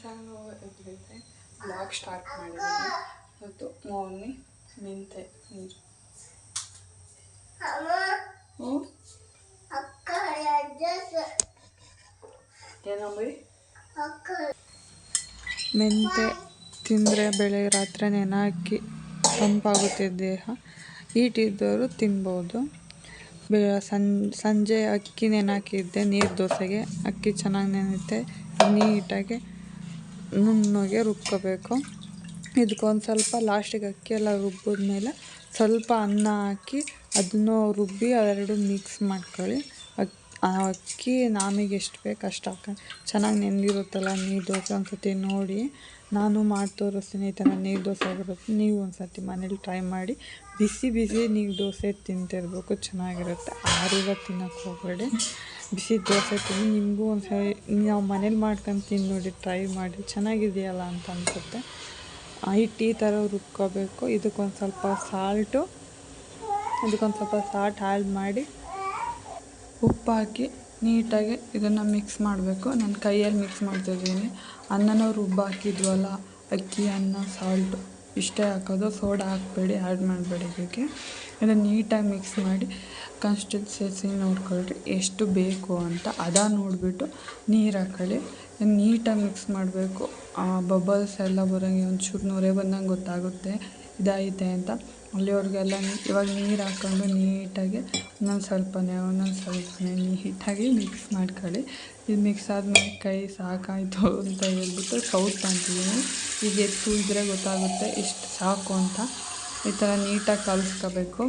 Song ಎದ್ರೈತೆ blog start ಮಾಡಿದ್ದೀನಿ. ಮತ್ತು ಮೌನಿ ಮೆಂತೆ ನೀರು. ಮೆಂತೆ ತಿಂದರೆ ಬೆಳಗ್ಗೆ ರಾತ್ರಿ ನೆನಾಕಿ ತಂಪಾಗುತ್ತೆ ದೇಹ. ಈಟಿದ್ದವರು ತಿನ್ಬೋದು. ಸಂ, ಸಂಜೆ ಅಕ್ಕಿ ನೆನಾಕಿದ್ದೆ ನೀರು ದೋಸೆಗೆ. ಅಕ್ಕಿ ಚೆನ್ನಾಗಿ ನೆನೆಯುತ್ತೆ ನೀಟಾಗಿ ನುಣ್ಣಗೆ ರುಬ್ಕೋಬೇಕು. ಇದಕ್ಕೊಂದು ಸ್ವಲ್ಪ ಲಾಸ್ಟಿಗೆ ಅಕ್ಕಿ ಎಲ್ಲ ರುಬ್ಬಿದ್ಮೇಲೆ ಸ್ವಲ್ಪ ಅನ್ನ ಹಾಕಿ ಅದನ್ನು ರುಬ್ಬಿ ಅವೆರಡು ಮಿಕ್ಸ್ ಮಾಡ್ಕೊಳ್ಳಿ. ಅಕ್ಕಿ ನಮಗೆ ಎಷ್ಟು ಬೇಕು ಅಷ್ಟು ಹಾಕ. ಚೆನ್ನಾಗಿ ನೆನೆದಿರುತ್ತಲ್ಲ ನೀರು ದೋಸೆ ಒಂದು ಸತಿ ನೋಡಿ. ನಾನು ಮಾಡಿ ತೋರಿಸ್ತೀನಿ ಈ ಥರ ನೀರು ದೋಸೆ ಬರುತ್ತೆ ನೀವು ಒಂದು ಸತಿ ಮನೇಲಿ ಟ್ರೈ ಮಾಡಿ. ಬಿಸಿ ಬಿಸಿ ನೀರು ದೋಸೆ ತಿಂತಿರ್ಬೇಕು. ಚೆನ್ನಾಗಿರುತ್ತೆ. ಆರೂರ ತಿನ್ನೋಕ್ಕೆ ಹೋಗಬೇಡಿ. ಬಿಸಿ ದೋಸೆ ತಿಂದು ನಿಮಗೂ ಒಂದು ಸಾರಿ ನಾವು ಮನೇಲಿ ಮಾಡ್ಕೊಂಡು ತಿಂದು ನೋಡಿ ಟ್ರೈ ಮಾಡಿ, ಚೆನ್ನಾಗಿದೆಯಲ್ಲ ಅಂತ ಅನಿಸುತ್ತೆ. ಹಿಟ್ಟು ಟೀ ಥರ ರುಬ್ಕೋಬೇಕು. ಇದಕ್ಕೊಂದು ಸ್ವಲ್ಪ ಸಾಲ್ಟು, ಇದಕ್ಕೊಂದು ಸ್ವಲ್ಪ ಸಾಲ್ಟ್ ಆ್ಯಡ್ ಮಾಡಿ ಉಪ್ಪು ಹಾಕಿ ನೀಟಾಗಿ ಇದನ್ನು ಮಿಕ್ಸ್ ಮಾಡಬೇಕು. ನಾನು ಕೈಯಲ್ಲಿ ಮಿಕ್ಸ್ ಮಾಡ್ತಿದ್ದೀನಿ ಅನ್ನನೂ ರುಬ್ಬಾಕಿದ್ವಲ್ಲ, ಅಕ್ಕಿ, ಅನ್ನ, ಸಾಲ್ಟು. ಇಷ್ಟೇ ಹಾಕೋದು, ಸೋಡಾ ಹಾಕಬೇಡಿ ಆ್ಯಡ್ ಮಾಡಬೇಡಿ ಇದಕ್ಕೆ. ಇದನ್ನು ನೀಟಾಗಿ ಮಿಕ್ಸ್ ಮಾಡಿ ಕನ್ಸಿಸ್ಟೆನ್ಸಿ ನೋಡ್ಕೊಳ್ರಿ, ಎಷ್ಟು ಬೇಕು ಅಂತ. ಅದ ನೋಡಿಬಿಟ್ಟು ನೀರು ಹಾಕೊಳ್ಳಿ. ನೀಟಾಗಿ ಮಿಕ್ಸ್ ಮಾಡಬೇಕು. ಬಬಲ್ಸ್ ಎಲ್ಲ ಬರೋಂಗೆ ಒಂಚೂರು ನೊರೆ ಬಂದಂಗೆ ಗೊತ್ತಾಗುತ್ತೆ. ಇದಾಯಿತೆ ಅಂತ. ಅಲ್ಲಿವರೆಗೆಲ್ಲ ಇವಾಗ ನೀರು ಹಾಕ್ಕೊಂಡು ನೀಟಾಗಿ ಒಂದೊಂದು ಸ್ವಲ್ಪನೇ ಒಂದೊಂದು ಸ್ವಲ್ಪನೇ ನೀಟಾಗಿ ಮಿಕ್ಸ್ ಮಾಡ್ಕೊಳ್ಳಿ. ಇದು ಮಿಕ್ಸ್ ಆದಮೇಲೆ ಕೈ ಸಾಕಾಯಿತು ಅಂತ ಹೇಳ್ಬಿಟ್ಟು ಸೌಟ್ ಅಂತಿದ್ದೀನಿ. ಈಗ ಎತ್ತು ಇದ್ದರೆ ಗೊತ್ತಾಗುತ್ತೆ ಇಷ್ಟು ಸಾಕು ಅಂತ. ಈ ಥರ ನೀಟಾಗಿ ಕಲಿಸ್ಕೋಬೇಕು.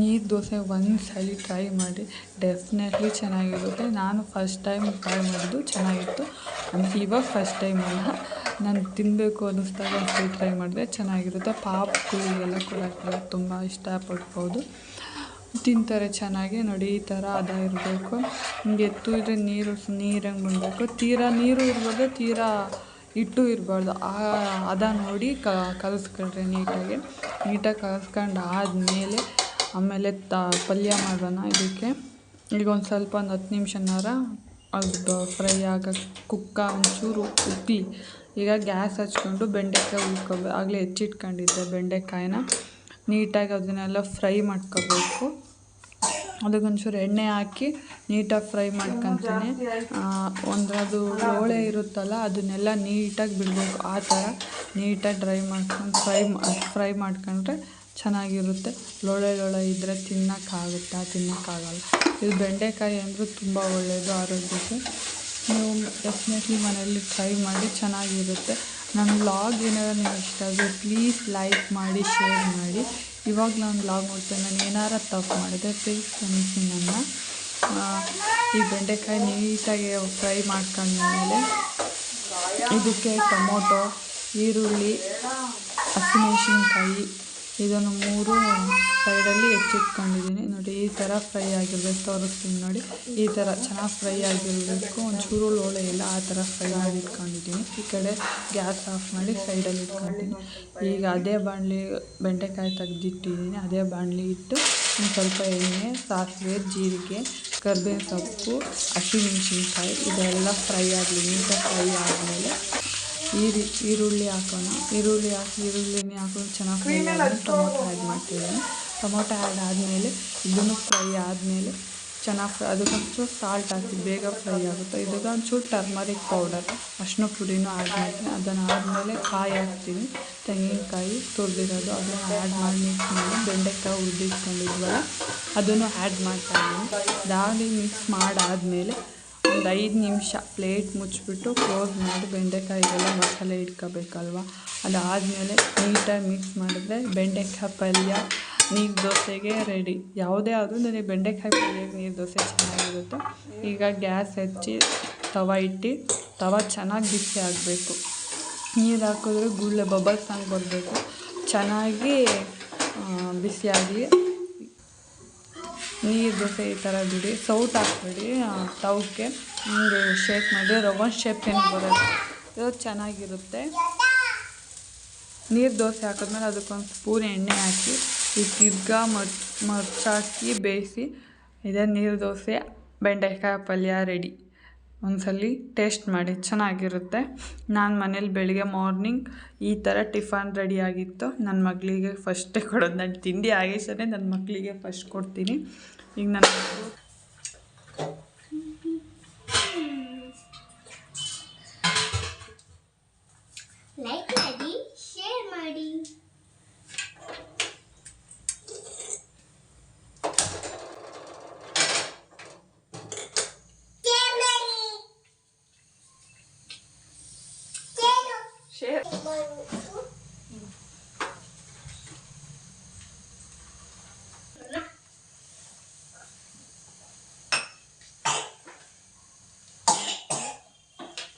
ನೀರು ದೋಸೆ ಒಂದು ಸಲ ಟ್ರೈ ಮಾಡಿ ಡೆಫಿನೆಟ್ಲಿ ಚೆನ್ನಾಗಿರುತ್ತೆ. ನಾನು ಫಸ್ಟ್ ಟೈಮ್ ಟ್ರೈ ಮಾಡಿದ್ದು ಚೆನ್ನಾಗಿತ್ತು. ಅಂದರೆ ಇವಾಗ ಫಸ್ಟ್ ಟೈಮ್ ಅಲ್ಲ. ನಾನು ತಿನ್ನಬೇಕು ಅನ್ನಿಸ್ದಾಗ ಒಂದು ಟ್ರೈ ಮಾಡಿದೆ ಚೆನ್ನಾಗಿರುತ್ತೆ. ಪಾಪಗಳಿಗೆಲ್ಲ ಕೊಡೋಕ್ಕೆಲ್ಲ ತುಂಬ ಇಷ್ಟಪಡ್ಬೋದು. ತಿಂತಾರೆ ಚೆನ್ನಾಗಿ, ನೋಡಿ, ಈ ಥರ ಅದ ಇರಬೇಕು. ಹಿಂಗೆ ಎತ್ತು ಇದ್ರೆ ನೀರು ನೀರಂಗೆ ಬಂದಬೇಕು ತೀರಾ ನೀರು ಇರ್ಬೋದು, ತೀರಾ ಇಟ್ಟು ಇರಬಾರ್ದು. ಆ ಹದ ನೋಡಿ ಕಲಿಸ್ಕೊಳ್ರಿ ನೀಟಾಗಿ ನೀಟಾಗಿ ಕಲಿಸ್ಕೊಂಡು ಆದಮೇಲೆ ಆಮೇಲೆ ತ, ಪಲ್ಯ ಮಾಡೋಣ ಇದಕ್ಕೆ. ಈಗ ಒಂದು ಸ್ವಲ್ಪ ಒಂದು ಹತ್ತು ನಿಮಿಷನಾರ ಅದು ಫ್ರೈ ಆಗಕ್ಕೆ ಕುಕ್ಕ ಒಂಚೂರು ಉಪ್ಪಿ ಈಗ ಗ್ಯಾಸ್ ಹಚ್ಕೊಂಡು ಬೆಂಡೆಕಾಯಿ ಹುರ್ಕೊಬೇ, ಆಗಲೇ ಹೆಚ್ಚಿಟ್ಕೊಂಡಿದ್ದೆ ಬೆಂಡೆಕಾಯಿನ. ನೀಟಾಗಿ ಅದನ್ನೆಲ್ಲ ಫ್ರೈ ಮಾಡ್ಕೋಬೇಕು. ಅದಕ್ಕೊಂಚೂರು ಎಣ್ಣೆ ಹಾಕಿ ನೀಟಾಗಿ ಫ್ರೈ ಮಾಡ್ಕೊತೀನಿ. ಒಂದರದು ಲೋಳೆ ಇರುತ್ತಲ್ಲ ಅದನ್ನೆಲ್ಲ ನೀಟಾಗಿ ಬಿಡಬೇಕು. ಆ ಥರ ನೀಟಾಗಿ ಡ್ರೈ ಮಾಡ್ಕೊಂಡು ಫ್ರೈ ಫ್ರೈ ಮಾಡ್ಕೊಂಡ್ರೆ ಚೆನ್ನಾಗಿರುತ್ತೆ. ಲೋಳೆ ಲೋಳೆ ಇದ್ದರೆ ತಿನ್ನೋಕ್ಕಾಗುತ್ತಾ? ತಿನ್ನೋಕ್ಕಾಗಲ್ಲ. ಇದು ಬೆಂಡೆಕಾಯಿ ಅಂದರೂ ತುಂಬ ಒಳ್ಳೆಯದು ಆರೋಗ್ಯಕ್ಕೆ. ನೀವು ಡೆಫಿನೆಟ್ಲಿ ಮನೆಯಲ್ಲಿ ಟ್ರೈ ಮಾಡಿ ಚೆನ್ನಾಗಿರುತ್ತೆ. ನನ್ನ ವ್ಲಾಗ್ ಏನಾದ್ರು ನಿಮ್ಗೆ ಇಷ್ಟ ಆದರೆ ಪ್ಲೀಸ್ ಲೈಕ್ ಮಾಡಿ ಶೇರ್ ಮಾಡಿ. ಇವಾಗ ನಾನು ವ್ಲಾಗ್ ನೋಡ್ತೇನೆ ನಾನು ಏನಾರ ತಪ್ಪು ಮಾಡಿದೆ ಪ್ಲೀಸ್ ಕ್ಷಮಿಸಿ ನನ್ನ ಈ ಬೆಂಡೆಕಾಯಿ ನೀಟಾಗಿ ಫ್ರೈ ಮಾಡ್ಕೊಂಡ್ಮೇಲೆ ಇದಕ್ಕೆ ಟೊಮೊಟೊ, ಈರುಳ್ಳಿ, ಹಸಿಮೆಣ್ಸಿನ್ಕಾಯಿ ಇದನ್ನು ಮೂರು ಸೈಡಲ್ಲಿ ಹೆಚ್ಚಿಟ್ಕೊಂಡಿದ್ದೀನಿ. ನೋಡಿ, ಈ ಥರ ಫ್ರೈ ಆಗಿರ್ಬೇಕು. ತೋರಿಸ್ತೀನಿ ನೋಡಿ. ಈ ಥರ ಚೆನ್ನಾಗಿ ಫ್ರೈ ಆಗಿರಬೇಕು. ಒಂಚೂರು ಲೋಳೆ ಇಲ್ಲ, ಆ ಥರ ಫ್ರೈ ಮಾಡಿ ಇಟ್ಕೊಂಡಿದ್ದೀನಿ. ಈ ಕಡೆ ಗ್ಯಾಸ್ ಆಫ್ ಮಾಡಿ ಸೈಡಲ್ಲಿ ಇಟ್ಕೊಂಡಿದ್ದೀನಿ. ಈಗ ಅದೇ ಬಾಣಲಿ ಬೆಂಡೆಕಾಯಿ ತೆಗ್ದಿಟ್ಟಿದ್ದೀನಿ. ಅದೇ ಬಾಣಲಿ ಇಟ್ಟು ಒಂದು ಸ್ವಲ್ಪ ಎಣ್ಣೆ, ಸಾಸಿವೆ, ಜೀರಿಗೆ, ಕರ್ಬೇವಿನ ಸೊಪ್ಪು ಹಸಿಮೆಣಸಿನ್ಕಾಯಿ ಇದೆಲ್ಲ ಫ್ರೈ ಆಗಲಿ, ನೀಟಾಗಿ ಫ್ರೈ ಆದಮೇಲೆ ಈರು ಈರುಳ್ಳಿ ಹಾಕೋಣ. ಈರುಳ್ಳಿ ಹಾಕಿ ಈರುಳ್ಳಿನೇ ಹಾಕೊಂಡು ಚೆನ್ನಾಗಿ ಫ್ರೈ ಆದಮೇಲೆ ಟೊಮೊಟೊ ಆ್ಯಡ್ ಮಾಡ್ತಿದ್ದೀನಿ ಟೊಮೊಟೊ ಆ್ಯಡ್ ಆದಮೇಲೆ ಇದನ್ನು ಫ್ರೈ ಆದಮೇಲೆ ಚೆನ್ನಾಗಿ ಫ್ರೈ ಅದಕ್ಕೊಂಚೂರು ಸಾಲ್ಟ್ ಹಾಕಿ ಬೇಗ ಫ್ರೈ ಆಗುತ್ತೆ. ಇದಕ್ಕೆ ಒಂಚೂರು ಟರ್ಮರಿಕ್ ಪೌಡರ್ ಅರ್ಶಿನ ಪುಡಿನೂ ಆ್ಯಡ್ ಮಾಡ್ತೀನಿ. ಅದನ್ನು ಆದಮೇಲೆ ಕಾಯಿ ಹಾಕ್ತೀನಿ. ತೆಂಗಿನಕಾಯಿ ತುರಿದಿರೋದು ಅದನ್ನು ಆ್ಯಡ್ ಮಾಡಿ ಮಿಕ್ಸ್ ಮಾಡಿ ಬೆಂಡೆಕಾಯಿ ಹುರಿದಿಟ್ಕೊಂಡಿದ್ವಲ್ಲ ಅದನ್ನು ಆ್ಯಡ್ ಮಾಡ್ತಾಯಿದ್ದೀನಿ ದಾಳಿ ಮಿಕ್ಸ್ ಮಾಡಾದಮೇಲೆ ಒಂದು ಐದು ನಿಮಿಷ ಪ್ಲೇಟ್ ಮುಚ್ಚಿಬಿಟ್ಟು ಕ್ಲೋಸ್ ಮಾಡಿ ಬೆಂಡೆಕಾಯಿಗೆಲ್ಲ ಮಸಾಲೆ ಇಟ್ಕೋಬೇಕಲ್ವ? ಅದಾದಮೇಲೆ ನೀಟಾಗಿ ಮಿಕ್ಸ್ ಮಾಡಿದ್ರೆ ಬೆಂಡೆಕಾಯಿ ಪಲ್ಯ, ನೀರು ದೋಸೆಗೆ ರೆಡಿ ಯಾವುದೇ ಆದರೂ ನನಗೆ ಬೆಂಡೆಕಾಯಿ ಪಲ್ಯಕ್ಕೆ ನೀರು ದೋಸೆ ಚೆನ್ನಾಗಿರುತ್ತೆ. ಈಗ ಗ್ಯಾಸ್ ಹಚ್ಚಿ ತವ ಇಟ್ಟು, ತವ ಚೆನ್ನಾಗಿ ಬಿಸಿ ಆಗಬೇಕು. ನೀರು ಹಾಕಿದ್ರೆ ಗುಳ್ಳೆ ಬಬಲ್ಸ್ ಹಂಗೆ ಬರಬೇಕು. ಚೆನ್ನಾಗಿ ಬಿಸಿಯಾಗಿ ನೀರು ದೋಸೆ ಈ ಥರ ಬಿಡಿ ಸೌಟ್ ಹಾಕ್ಬೇಡಿ ತವಕ್ಕೆ ಹಿಂಗೆ ಶೇಕ್ ಮಾಡಿ ರವನ್ ಶೇಪ್ ಏನು ಬರುತ್ತೆ ಇದು ಚೆನ್ನಾಗಿರುತ್ತೆ. ನೀರು ದೋಸೆ ಹಾಕಿದ್ಮೇಲೆ ಅದಕ್ಕೊಂದು ಸ್ಪೂನ್ ಎಣ್ಣೆ ಹಾಕಿ, ಈ ತಿರ್ಗ ಮಚ್ ಮರ್ಚಾಕಿ ಬೇಯಿಸಿ, ಇದೇ ನೀರು ದೋಸೆ, ಬೆಂಡೆಕಾಯಿ ಪಲ್ಯ ರೆಡಿ ಒಂದ್ಸಲಿ ಟೇಸ್ಟ್ ಮಾಡಿ, ಚೆನ್ನಾಗಿರುತ್ತೆ. ನಾನು ಮನೇಲಿ ಬೆಳಗ್ಗೆ ಮಾರ್ನಿಂಗ್ ಈ ಥರ ಟಿಫನ್ ರೆಡಿ ಆಗಿತ್ತು. ನನ್ನ ಮಗಳಿಗೆ ಫಸ್ಟೇ ಕೊಡೋದು, ನಾನು ತಿಂಡಿ ಆಗಿಸೇ ನನ್ನ ಮಕ್ಕಳಿಗೆ ಫಸ್ಟ್ ಕೊಡ್ತೀನಿ. ಈಗ ನನ್ನ ಲೈಕ್ ಮಾಡಿ ಶೇರ್ ಮಾಡಿ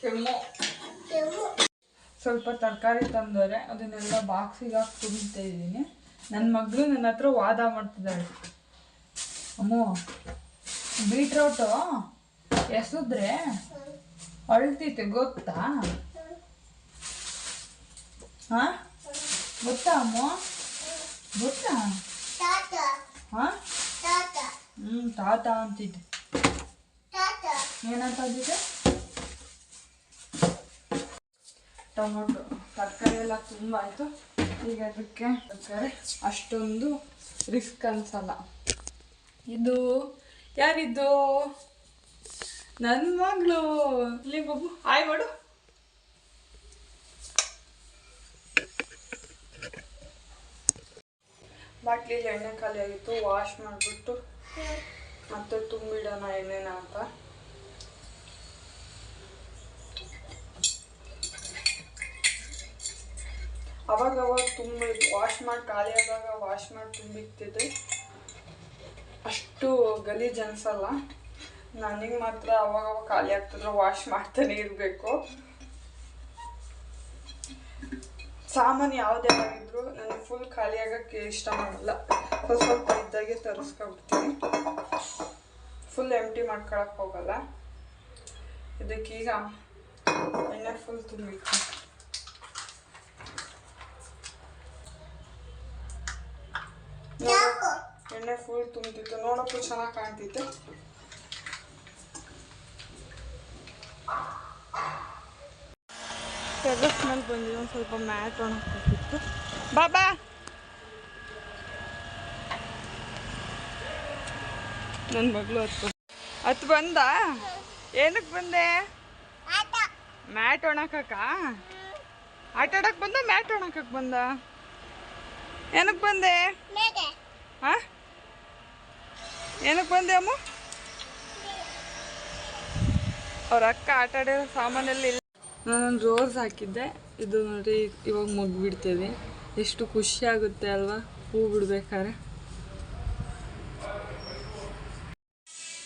ಕೆಮ್ಮು. ಸ್ವಲ್ಪ ತರಕಾರಿ ತಂದರೆ ಅದನ್ನೆಲ್ಲ ಬಾಕ್ಸಿಗೆ ಹಾಕಿ ತುಂಬ್ತಾ ಇದ್ದೀನಿ. ನನ್ನ ಮಗಳು ನನ್ನ ಹತ್ರ ವಾದ ಮಾಡ್ತಿದ್ದಾಳೆ. ಅಮ್ಮ ಬೀಟ್ರೋಟು ಎಸೆದ್ರೆ ಅಳ್ತೈತೆ ಗೊತ್ತಾ? ಗೊತ್ತಾ ಅಮ್ಮ? ಗೊತ್ತಾ? ಹಾ? ಹ್ಞೂ ತಾತ ಅಂತಿದ್ದೆ. ಏನಂತ ಅಂದಿದ್ದೆ? ಟೊಮೊಟೊ. ತರಕಾರಿ ಎಲ್ಲ ತುಂಬ ಆಯಿತು. ಈಗ ಅದಕ್ಕೆ ತರಕಾರಿ. ಅಷ್ಟೊಂದು ರಿಸ್ಕ್ ಅನ್ಸಲ್ಲ. ಇದು ಯಾರಿದ್ದು? ನನ್ನ ಮಗಳು. ಇಲ್ಲಿ ಬಬ್ಬು ಆಯ್ ಮಾಡು. ಬಾಟ್ಲಿಲಿ ಎಣ್ಣೆ ಖಾಲಿ ಆಗಿತ್ತು ವಾಶ್ ಮಾಡಿಬಿಟ್ಟು ಮತ್ತೆ ತುಂಬಿಡೋಣ ಎಣ್ಣೆನ ಅಂತ. ಅವಾಗ ಅವಾಗ ತುಂಬ ವಾಶ್ ಮಾಡಿ, ಖಾಲಿ ಆದಾಗ ವಾಶ್ ಮಾಡಿ ತುಂಬಿಕ್ತಿದ್ದೆ. ಅಷ್ಟು ಗಲೀಜ್ ಅನ್ಸಲ್ಲ. ನನಗೆ ಮಾತ್ರ ಅವಾಗ ಅವಾಗ ಖಾಲಿ ಆಗ್ತಿದ್ರೆ ವಾಶ್ ಮಾಡ್ತಾನೆ ಇರಬೇಕು. ಸಾಮಾನು ಯಾವುದೇ ಆಗಿದ್ರು ನಾನು ಫುಲ್ ಖಾಲಿ ಆಗಕ್ಕೆ ಇಷ್ಟ ಮಾಡಲ್ಲ. ಸ್ವಲ್ಪ ಸ್ವಲ್ಪ ಇದ್ದಾಗೆ ತರಿಸ್ಕೊಬಿಡ್ತೀನಿ. ಫುಲ್ ಎಂಟಿ ಮಾಡ್ಕೊಳಕ್ಕೆ ಹೋಗಲ್ಲ. ಇದಕ್ಕೀಗ ಎಣ್ಣೆ ಫುಲ್ ತುಂಬಿಟ್ಟು ಎಣ್ಣೆ ಫುಲ್ ತುಂಬಿತ್ತು. ನೋಡಕ್ಕೂ ಚೆನ್ನಾಗಿ ಕಾಣ್ತಿತ್ತು. ಟೆರಸ್ ಮೇಲೆ ಬಂದಿದ್ದು ಒಂದು ಸ್ವಲ್ಪ ಮ್ಯಾಟ್ ಒಣಗಿತ್ತು ಬಾಬಾ ನನ್ನ ಮಗಳು ಹತ್ತು ಹತ್ತು ಬಂದ ಏನಕ್ಕೆ ಬಂದೆ ಮ್ಯಾಟ್ ಒಣಕಕ್ಕ ಆಟ ಆಡಕ್ಕೆ ಬಂದ ಮ್ಯಾಟ್ ಒಣಕಕ್ಕೆ ಬಂದ ಏನಕ್ಕೆ ಬಂದೆ ಹಾ ಏನಕ್ಕೆ ಬಂದೆ ಅಮ್ಮ ಅವ್ರ ಅಕ್ಕ ಆಟ ಆಡೋ ಸಾಮಾನೆಲ್ಲ ನಾನೊಂದು ರೋಸ್ ಹಾಕಿದ್ದೆ. ಇದು ನೋಡಿ, ಇವಾಗ ಮುಗ್ ಬಿಡ್ತಿದೆ ಎಷ್ಟು ಖುಷಿ ಆಗುತ್ತೆ ಅಲ್ವಾ? ಹೂ ಬಿಡ್ಬೇಕಾದ್ರೆ.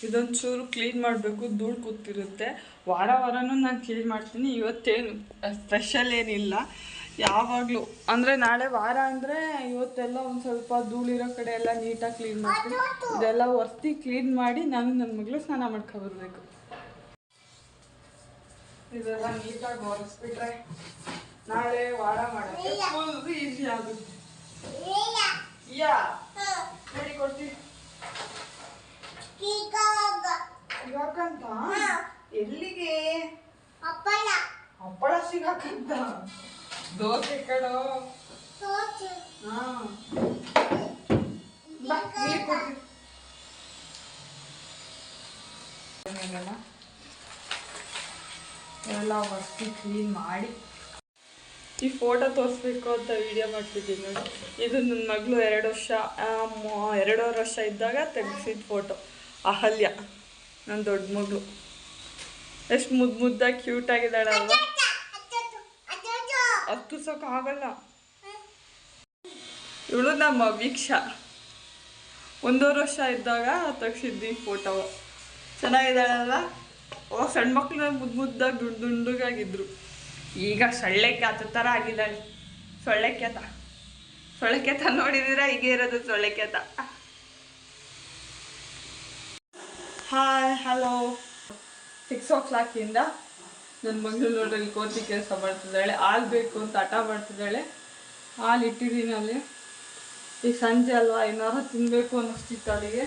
ಇದೊಂದು ಚೂರು ಕ್ಲೀನ್ ಮಾಡಬೇಕು, ಧೂಳು ಕೂತಿರುತ್ತೆ. ವಾರ ವಾರನೂ ನಾನು ಕ್ಲೀನ್ ಮಾಡ್ತೀನಿ. ಇವತ್ತೇನು ಸ್ಪೆಷಲ್ ಏನಿಲ್ಲ. ಯಾವಾಗಲೂ. ಅಂದರೆ ನಾಳೆ ವಾರ ಅಂದರೆ ಇವತ್ತೆಲ್ಲ ಒಂದು ಸ್ವಲ್ಪ ಧೂಳಿರೋ ಕಡೆ ಎಲ್ಲ ನೀಟಾಗಿ ಕ್ಲೀನ್ ಮಾಡ್ತೀನಿ. ಇದೆಲ್ಲ ಒರ್ತಿ ಕ್ಲೀನ್ ಮಾಡಿ ನಾನು ನನ್ನ ಮಗಳು ಸ್ನಾನ ಮಾಡ್ಕೊಬರ್ಬೇಕು ಇದೆಲ್ಲ ನೀಟಾಗಿ ಒರೆಸ್ಬಿಟ್ರೆ ನಾಳೆ ವಾರ ಮಾಡೋಕ್ಕೆ ಫುಲ್ ಈಸಿ ಆಗುತ್ತೆ. ಯಾ? ಹೇಳಿ ಕೊಡ್ತೀನಿ ಸಿಗಾಕಂತ ಎಲ್ಲಿಗೆ? ಹಪ್ಪಳ. ಸಿಗಾಕಂತ? ದೋಸೆ ಕಡೋ ಹಾ. ಬಾ, ನೀರ್ ಕೊಡ್ತೀನಿ. ಎಲ್ಲ ಒರೆಸಿ ಕ್ಲೀನ್ ಮಾಡಿ. ಈ ಫೋಟೋ ತೋರಿಸ್ಬೇಕು ಅಂತ ವಿಡಿಯೋ ಮಾಡ್ತಿದ್ದೀನಿ ನೋಡಿ. ಇದು ನನ್ನ ಮಗಳು ಎರಡು ವರ್ಷ ಎರಡೂವರೆ ವರ್ಷ ಇದ್ದಾಗ ತೆಗೆಸಿದ ಫೋಟೋ ಅಹಲ್ಯ ನನ್ನ ದೊಡ್ಡ ಮಗಳು. ಎಷ್ಟು ಮುದ್ದು ಮುದ್ದಾಗಿ ಕ್ಯೂಟ್ ಆಗಿದ್ದಾಳಲ್ವ ಹತ್ತು ಆಗಲ್ಲ. ಇವಳು ನಮ್ಮ ವೀಕ್ಷಾ. ಒಂದೂವರೆ ವರ್ಷ ಇದ್ದಾಗ ತೆಗ್ಸಿದ್ವಿ ಫೋಟೋ ಚೆನ್ನಾಗಿದ್ದಾಳಲ್ವ ಓ, ಸಣ್ಣ ಮಕ್ಳು ಮುದ್ದು ಮುದ್ದಾಗಿ ದುಂಡು ದುಂಡುಗಾಗಿದ್ರು. ಈಗ ಸೊಳ್ಳೆ ಕ್ಯಾತ ಥರ ಆಗಿಲ್ಲ ಸೊಳ್ಳೆ ಕ್ಯಾತ ಸೊಳ್ಳೆ ಕ್ಯಾತ ನೋಡಿದಿರ? ಈಗ ಇರೋದು ಸೊಳ್ಳೆ ಕ್ಯಾತ ಹಾಯ್ ಹಲೋ ಸಿಕ್ಸ್ ಓ ಕ್ಲಾಕಿಂದ ನನ್ನ ಮಗಳು ನೋಡಲ್ಲಿ ಕೋತಿ ಕೆಲಸ ಮಾಡ್ತಿದ್ದಾಳೆ. ಹಾಲು ಬೇಕು ಅಂತ ಹಠ ಮಾಡ್ತಿದ್ದಾಳೆ. ಹಾಲು ಇಟ್ಟಿದ್ದೀನಿ ಅಲ್ಲಿ. ಈಗ ಸಂಜೆ ಅಲ್ವಾ? ಏನಾರು ತಿನ್ನಬೇಕು ಅನ್ನಿಸ್ತಿತ್ತು ಅವಳಿಗೆ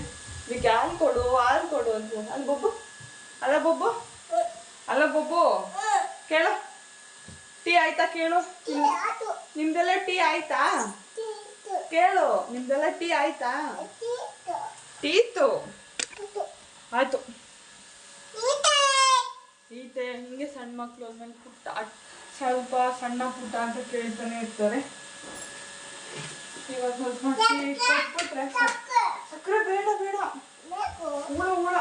ಈಗ ಹಾಲು ಕೊಡು ಹಾಲು ಕೊಡು ಅಂತ. ಅಲ್ಲಿ ಬೊಬ್ಬು ಅಲ್ಲ ಬೊಬ್ಬು. ಅಲ್ಲ ಬೊಬ್ಬು. ಕೇಳು. ಟೀ ಆಯ್ತಾ ಕೇಳು. ನಿಮ್ದೆಲ್ಲ ಟೀ ಆಯ್ತಾ? ಕೇಳು. ನಿಮ್ದೆಲ್ಲ ಟೀ ಆಯ್ತಾ? ಟೀ ಇತ್ತು ಆಯ್ತು. ಈತೆ ಹಿಂಗೆ ಸಣ್ಣ ಮಕ್ಕಳು ಆದ್ಮೇಲೆ ಪುಟ್ಟ ಸ್ವಲ್ಪ ಸಣ್ಣ ಪುಟ್ಟ ಅಂತ ಕೇಳ್ತಾನೆ ಇರ್ತಾರೆ. ಇವಾಗ ಸ್ವಲ್ಪ ಸಕ್ಕರೆ ಬೇಡ ಬೇಡ. ಹುಳ ಹುಳ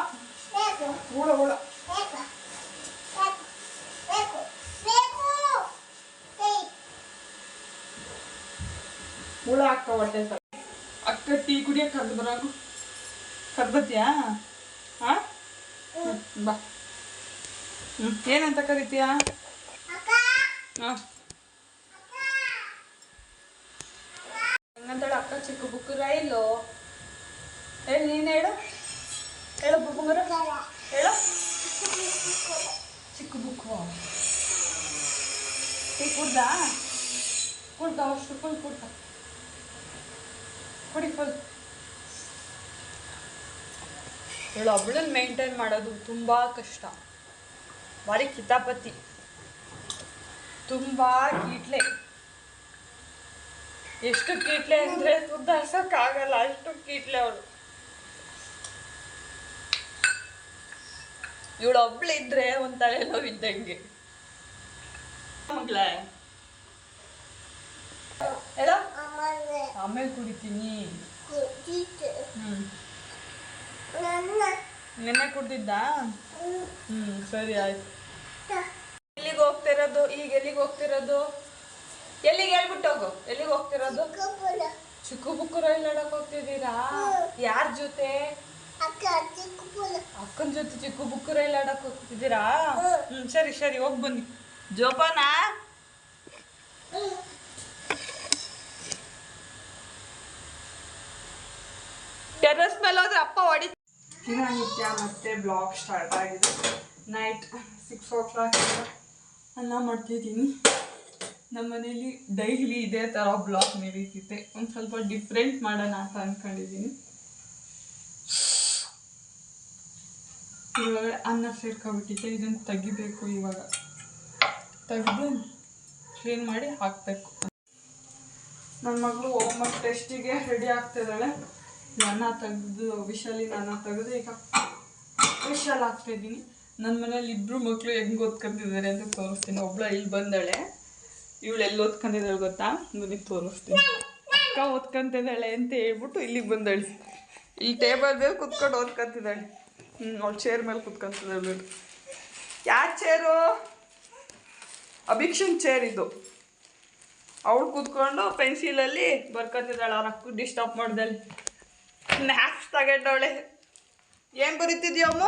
ಹುಳ ಅಕ್ಕ ಹೊಟ್ಟೆ ಸ- ಅಕ್ಕ ಟೀ ಕುಡಿಯಕ್ಕೆ ಕರ್ದು ಬರಾಗು ಕರ್ಬತ್ತೀಯಾ ಹಾ ಬಾ. ಹ್ಮ್, ಏನಂತ ಕರಿತೀಯಾ ಹಾ ಹಂಗಂತೇಳಿ ಅಕ್ಕ ಚಿಕ್ಕ ಬುಕ್ ರೈಲು? ಹೇಳಿ ನೀನು ಹೇಳು. ಹೇಳು ಬುಬ್ಬುಂಗರ ಹೇಳು. ಚಿಕ್ಕ ಬುಕ್ಕು. ಟೀ ಕುಡ್ದಾ? ಕುಡ್ದ ಅಷ್ಟು ಫುಲ್ ಕುಡ್ದ ಕುಡಿ ಫುಲ್ ಅವಳನ್ನ ಮೇಂಟೈನ್ ಮಾಡೋದು ತುಂಬ ಕಷ್ಟ. ಬಾರಿ ಕಿತಾಪತಿ. ತುಂಬ ಕೀಟ್ಲೆ. ಎಷ್ಟು ಕೀಟ್ಲೆ ಅಂದರೆ ಸುಧಾರಿಸೋಕ್ಕಾಗಲ್ಲ ಅಷ್ಟು ಕೀಟ್ಲೆ ಅವಳು. ಇವಳು ಒಬ್ಳಿದ್ರೆ ಒಂದ್ ತಲೆನೋವು ಇದ್ದಂಗೆ ಹೇಳ ಆಮೇಲೆ ಕುಡಿತೀನಿ. ಹ್ಮ್. ನೆನ್ನೆ. ಕುಡ್ದಿದ್ದ? ಹ್ಮ್. ಸರಿ ಆಯ್ತು. ಎಲ್ಲಿಗೆ ಹೋಗ್ತಿರೋದು? ಈಗ ಎಲ್ಲಿಗೆ ಹೋಗ್ತಿರೋದು? ಎಲ್ಲಿಗೆ ಹೇಳ್ಬಿಟ್ಟು ಹೋಗು. ಎಲ್ಲಿಗೆ ಹೋಗ್ತಿರೋದು? ಚಿಕ್ಕ ಬುಕ್ಕು ರೈಲ್ ಆಡಕ್ ಹೋಗ್ತಿದ್ದೀರಾ? ಯಾರ ಜೊತೆ? ಅಕ್ಕನ ಜೊತೆ ಚಿಕ್ಕ ಬುಕ್ಕು ರೈಲ್ ಆಡಕ್ ಹೋಗ್ತಿದ್ದೀರಾ? ಹ್ಮ್. ಸರಿ ಸರಿ ಹೋಗ್ಬನ್ನಿ ಜೋಪಾನ? ಟೆರಸ್ ಮೇಲೆ ಹೋದ್ರೆ ಅಪ್ಪ ಹೊಡಿ ದಿನನಿತ್ಯ ಮತ್ತೆ ಬ್ಲಾಗ್ ಸ್ಟಾರ್ಟ್ ಆಗಿದೆ. ನೈಟ್ ಸಿಕ್ಸ್ ಓ ಕ್ಲಾಕ್ ಅನ್ನ ಮಾಡ್ತಿದ್ದೀನಿ. ನಮ್ಮ ಮನೇಲಿ ಡೈಲಿ ಇದೇ ಥರ ಬ್ಲಾಗ್ ನಡೀತಿದೆ. ಒಂದು ಸ್ವಲ್ಪ ಡಿಫ್ರೆಂಟ್ ಮಾಡೋಣ ಅಂತ ಅಂದ್ಕೊಂಡಿದ್ದೀನಿ ಇವಾಗ ಅನ್ನ ಸೇರ್ಕೊಬಿಟ್ಟಿದ್ದೆ. ಇದನ್ನು ತೆಗಿಬೇಕು ಇವಾಗ. ತೆಗೆದು ಕ್ಲೀನ್ ಮಾಡಿ ಹಾಕಬೇಕು. ನನ್ನ ಮಗಳು ಹೋಮ್ವರ್ಕ್ ಟೆಸ್ಟಿಗೆ ರೆಡಿ ಆಗ್ತಿದ್ದಾಳೆ. ಅನ್ನ ತೆಗೆದು, ವಿಶಾಲಿನ ಅನ್ನ ತೆಗೆದು ಈಗ ವಿಶಾಲ್ ಹಾಕ್ತಾ ಇದ್ದೀನಿ ನನ್ನ ಮನೇಲಿ ಇಬ್ಬರು ಮಕ್ಕಳು ಹೆಂಗೆ ಓದ್ಕೊಂತಿದ್ದಾರೆ ಅಂತ ತೋರಿಸ್ತೀನಿ. ಒಬ್ಳು ಇಲ್ಲಿ ಬಂದಾಳೆ. ಇವಳು ಎಲ್ಲಿ ಓದ್ಕೊಂಡಿದ್ದಾಳೆ ಗೊತ್ತಾ? ನನಗೆ ತೋರಿಸ್ತೀನಿ. ಅಕ್ಕ ಓದ್ಕೊಂತಿದ್ದಾಳೆ ಅಂತ ಹೇಳ್ಬಿಟ್ಟು ಇಲ್ಲಿಗೆ ಬಂದಾಳೆ. ಇಲ್ಲಿ ಟೇಬಲ್ ಮೇಲೆ ಕುತ್ಕೊಂಡು ಓದ್ಕೊಂತಿದ್ದಾಳೆ. ಹ್ಞೂ ಅವಳು ಚೇರ್ ಮೇಲೆ ಕುತ್ಕೊಂತಿದ್ದಾಳೆ ಬಿಡು ಯಾವ ಚೇರು? ಅಭಿಕ್ಷನ್ ಚೇರ್ ಇದು. ಅವಳು ಕೂತ್ಕೊಂಡು ಪೆನ್ಸಿಲಲ್ಲಿ ಬರ್ಕೊತಿದ್ದಾಳೆ ಅವ್ರ ಅಕ್ಕ ಡಿಸ್ಟರ್ಬ್ ಮಾಡ್ದಲ್ಲಿ. ಸ್ನ್ಯಾಕ್ಸ್ ತಗೊಂಡವಳೆ ಏನು ಬರೀತಿದ್ಯಮ್ಮ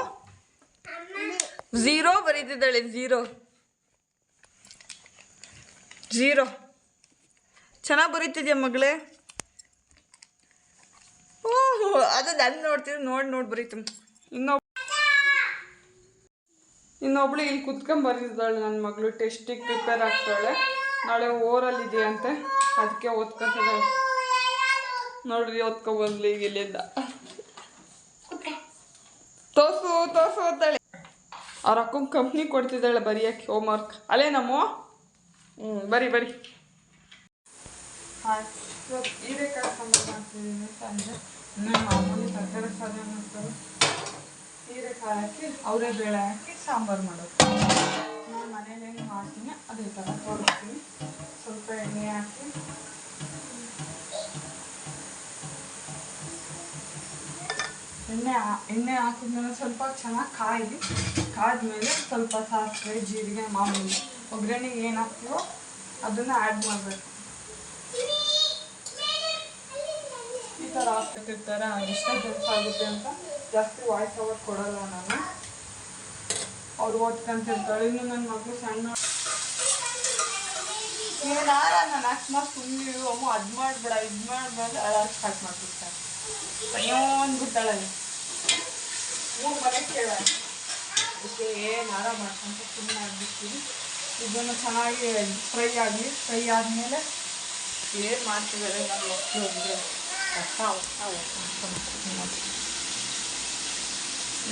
ಝೀರೋ ಬರೀತಿದ್ದಾಳೆ ಝೀರೋ ಝೀರೋ ಚೆನ್ನಾಗಿ ಬರೀತಿದ್ಯಾ ಮಗಳೇ? ಓಹೋ, ಅದು ನಾನು ನೋಡ್ತೀನಿ, ನೋಡಿ ನೋಡಿ ಬರೀತೀನಿ. ಇನ್ನೊಬ್ ಇನ್ನೊಬ್ಳು ಇಲ್ಲಿ ಕುತ್ಕೊಂಡ್ ಬರೀತಿದ್ದಾಳೆ ನನ್ನ ಮಗಳು. ಟೆಸ್ಟಿಗೆ ಪ್ರಿಪೇರ್ ಆಗ್ತಾಳೆ. ನಾಳೆ ಓರಲ್ಲಿ ಇದೆಯಂತೆ ಅದಕ್ಕೆ ಓದ್ಕೊತಿದ್ದಾಳೆ. ನೋಡ್ರಿ ಓದ್ಕೊಬಂದ್ಲಿ ಈಗ ಇಲ್ಲಿಂದ ತೋಸು ತೋಸು ಅಂತಾಳೆ. ಅವ್ರ ಅಕ್ಕಂಗೆ ಕಂಪ್ನಿ ಕೊಡ್ತಿದ್ದಾಳೆ ಬರಿಯಕ್ಕೆ ಹೋಮ್ ವರ್ಕ್ ಅಲ್ಲೇ ನಮ್ಮ? ಹ್ಞೂ ಬರಿ ಬರಿ. ಹೀರೆಕಾಯಿ ಸಾಂಬಾರು ಮಾಡ್ತಿದ್ದೀನಿ ಸಂಜೆ ಮಾಮೂಲಿ ತರಕಾರಿ ಸಾರು ಮಾಡ್ತಾರೆ? ಹೀರೆಕಾಯಿ ಹಾಕಿ ಅವರೇ ಬೇಳೆ ಹಾಕಿ ಸಾಂಬಾರು ಮಾಡೋದು. ನಾನು ಮನೇಲಿ ಹೆಂಗೆ ಮಾಡ್ತೀನಿ ಅದೇ ಥರ ತೋರಿಸ್ತೀನಿ. ಸ್ವಲ್ಪ ಎಣ್ಣೆ ಹಾಕಿ ಎಣ್ಣೆ ಎಣ್ಣೆ ಹಾಕಿದ್ಮೇಲೆ ಸ್ವಲ್ಪ ಚೆನ್ನಾಗಿ ಕಾಯಿಲಿ ಕಾದ್ಮೇಲೆ ಸ್ವಲ್ಪ ಸಾಸಿವೆ, ಜೀರಿಗೆ, ಮಾಮೂಲಿ ಒಗ್ಗರಣೆಗೆ ಏನು ಹಾಕ್ತೀವೋ ಅದನ್ನು ಆ್ಯಡ್ ಮಾಡಬೇಕು. ಈ ಥರ ಹಾಕ್ಬಿಟ್ಟಿರ್ತಾರೆ ಇಷ್ಟ ಕೆಲಸ ಅಂತ. ಜಾಸ್ತಿ ವಾಯ್ಸ್ ಓವರ್ ಕೊಡಲ್ಲ ನಾನು. ಅವ್ರು ಓದ್ಕೊಂತಿರ್ತಾಳೆ ಇನ್ನು ನನ್ನ ಮಗಳು ಸಣ್ಣ ಏನಾರ ನಾನು ಅಕಸ್ಮಾತ್ ಸುಮ್ಮನೆ ಅಮ್ಮ ಅದು ಮಾಡಬೇಡ, ಇದು ಮಾಡಬೇಡ ಸ್ಟಾರ್ಟ್ ಮಾಡ್ಬಿಡ್ತಾರೆ ಅಯ್ಯೋ, ಅಂದ್ಬಿಡ್ತಾಳೆ. ಮೂರು ಮನೆ ಕೇಳ ಅದಕ್ಕೆ ಏನಾರ ಮಾಡ್ಕೊಂತ ಸುಮ್ಮನೆ ಆಗಿಬಿಡ್ತೀನಿ ಇದನ್ನು ಚೆನ್ನಾಗಿ ಫ್ರೈ ಆಗಲಿ ಫ್ರೈ ಆದಮೇಲೆ ಏನು ಮಾಡ್ತಿದ್ದಾರೆ ನಮ್ಮ ಮಕ್ಕಳು ಅಂದರೆ ಕಷ್ಟ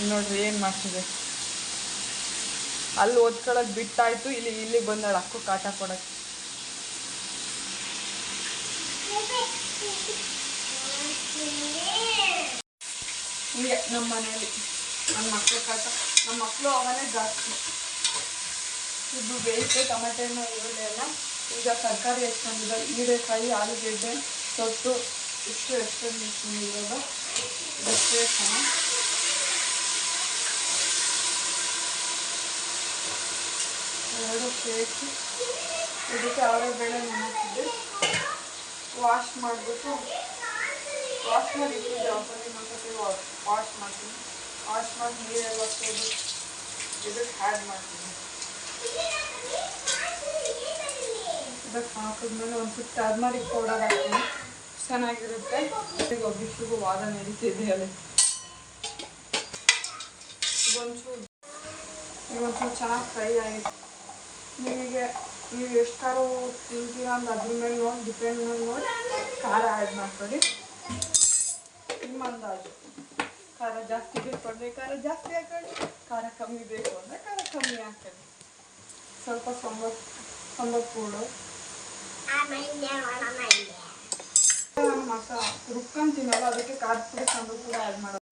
ನೋಡ್ರಿ ಏನು ಮಾಡ್ತಿದೆ ಅಲ್ಲಿ ಓದ್ಕೊಳ್ಳೋದು ಬಿಟ್ಟಾಯ್ತು ಇಲ್ಲಿ ಇಲ್ಲಿ ಬಂದಾಳ ಅಕ್ಕು ಕಾಟ ಕೊಡಕ್ಕೆ ಹಿಂಗೆ ನಮ್ಮ ಮನೇಲಿ, ನನ್ನ ಮಕ್ಕಳು ಕಾಟ ನಮ್ಮ ಮಕ್ಕಳು ಅವನೇ ಜಾಸ್ತಿ. ಇದು ಬೇಯಿಸಿ ಟೊಮೆಟೊ ಹಣ್ಣು ಈರುಳ್ಳಿ ಎಲ್ಲ ಈಗ ತರಕಾರಿ ಎಷ್ಟೊಂದಿದೆ ಹೀರೆಕಾಯಿ, ಆಲೂಗೆಡ್ಡೆ, ಸೊಪ್ಪು, ಇಷ್ಟು ಎಷ್ಟೊಂದು ಇಟ್ಕೊಂಡಿರೋದು ಸಮ. ಎರಡು ಸೇರಿಸಿ ಇದಕ್ಕೆ ಅವರೇ ಬೇಳೆ ನೆನೆಸಿದ್ದೆ. ವಾಶ್ ಮಾಡಿಬಿಟ್ಟು ವಾಶ್ ಮಾಡಿ ಇಟ್ಟಿದ್ದೆ ಒಂದ್ಸತಿ ಇನ್ನೊಂದ್ಸತಿ ವಾಶ್ ಮಾಡ್ತೀನಿ ವಾಶ್ ಮಾಡಿ ನೀರೆಲ್ಲ ತೆಗೆದು ಇದಕ್ಕೆ ಆ್ಯಡ್ ಮಾಡ್ತೀನಿ ಇದಕ್ಕೆ ಹಾಕಿದ್ಮೇಲೆ ಒಂದು ಸ್ವಲ್ಪ ಟರ್ಮರಿಕ್ ಪೌಡರ್ ಹಾಕ್ತೀನಿ ಚೆನ್ನಾಗಿರುತ್ತೆ ಈಗ ಒಬ್ಬಿಷ್ಟಿಗೂ ವಾದ ನಡೀತಿದೆ ಅಲ್ಲಿ ಇದೊಂಚೂರು ಇವೊಂಚೂರು ಚೆನ್ನಾಗಿ ಫ್ರೈ ಆಗಿದೆ ನಿಮಗೆ ನೀವು ಎಷ್ಟು ಖಾರ ತಿಂತೀರಾ ಅಂತ ಅದ್ರ ಮೇಲೆ ನೋಡಿ ಡಿಪೆಂಡ್ ಮೇಲೆ ನೋಡಿ ಖಾರ ಆ್ಯಡ್ ಮಾಡ್ಕೊಳ್ಳಿ ನಿಮ್ಮ ಅಂದಾಜು ಖಾರ ಜಾಸ್ತಿ ಬೇಕು ಖಾರ ಜಾಸ್ತಿ ಹಾಕೊಳ್ಳಿ. ಖಾರ ಕಮ್ಮಿ ಬೇಕು ಅಂದರೆ ಖಾರ ಕಮ್ಮಿ ಹಾಕೊಳ್ಳಿ. ಸ್ವಲ್ಪ ಸಂಬತ್ ಸಂಬತ್ ಪೂಡು. ನಾನು ಮಸ ರುಬ್ಕೊಂತೀನಲ್ಲ ಅದಕ್ಕೆ ಖಾರದ ಪುಡಿ ಸಂಬತ್ ಕೂಡ ಆ್ಯಡ್ ಮಾಡೋದು.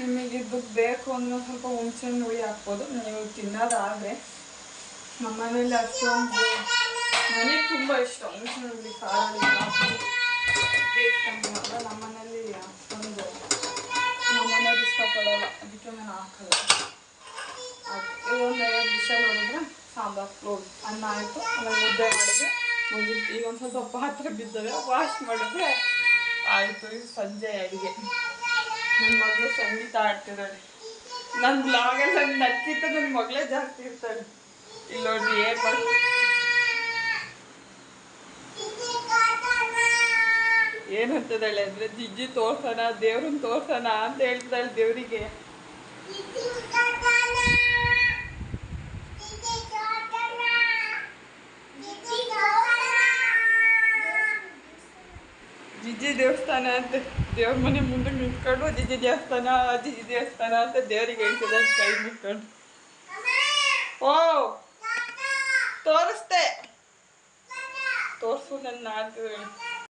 ನಿಮಗೆ ಇದು ಬೇಕು ಅಂದ್ರೆ ಸ್ವಲ್ಪ ಹುಣ್ಸೆಹಣ್ಣು ಹುಳಿ ಹಾಕ್ಬೋದು. ನೀವು ತಿನ್ನೋದಾದರೆ ನಮ್ಮ ಮನೇಲಿ ಅಷ್ಟೊಂದು ನನಗೆ ತುಂಬ ಇಷ್ಟ. ಹುಣ್ಸೆಹಣ್ಣು ಹುಳಿ, ಖಾರ ಹುಳಿ ಜಾಸ್ತಿ ಬೇಕಂದ್ರೆ ನಮ್ಮ ಮನೇಲಿ ಅಷ್ಟೊಂದು ನಮ್ಮ ಮನೇಲಿ ಇಷ್ಟಪಡೋಲ್ಲ ಅದಕ್ಕೆ ನಾನು ಹಾಕಲ್ಲ. ಇದೊಂದು ಎರಡು ವಿಷಯ ನೋಡಿದ್ರೆ ಸಾಂಬಾರು ಅನ್ನ ಆಯಿತು. ಆಮೇಲೆ ಮುದ್ದೆ ಮಾಡಿದ್ರೆ ಮುಗಿತು. ಈಗ ಒಂದು ಸ್ವಲ್ಪ ಪಾತ್ರೆ ಬಿದ್ದವೆ. ವಾಶ್ ಮಾಡಿದ್ರೆ ಆಯಿತು. ಈಗ ಸಂಜೆ ಅಡುಗೆ. ನನ್ನ ಮಗಳು ಸಂಗೀತ ಆಡ್ತಿದ್ದಾಳೆ ನನ್ನ ಬ್ಲಾಗಲ್ಲಿ ನನ್ನ ನಕ್ಕಿಂತ ನನ್ನ ಮಗಳೇ ಜಾಸ್ತಿ ಇರ್ತಾಳೆ. ಇಲ್ಲಿ ನೋಡ್ರಿ ಏನು ಮಾಡಿ ಏನಂತದಾಳೆ ಅಂದರೆ ಜಿಜ್ಜಿ ತೋರ್ಸೋಣ ದೇವ್ರನ್ನ ತೋರ್ಸೋಣ ಅಂತ ಹೇಳ್ತಿದ್ದಾಳೆ ದೇವರಿಗೆ ಜಿಜ್ಜಿ ದೇವಸ್ಥಾನ ಅಂತ ದೇವ್ರ ಮನೆ ಮುಂದೆ ನಿಂತ್ಕೊಂಡು ಜಿಜ್ಜಿ ದೇವಸ್ಥಾನ ಜಿಜ್ಜಿ ದೇವಸ್ಥಾನ ಅಂತ ದೇವರಿಗೆ ಹೇಳ್ತಿದ್ದಾಳೆ ಕೈ ಮುಟ್ಕೊಂಡು ಓ ತೋರಿಸ್ದೆ ತೋರಿಸು ನನ್ನ ಅಂತ ಹೇಳಿ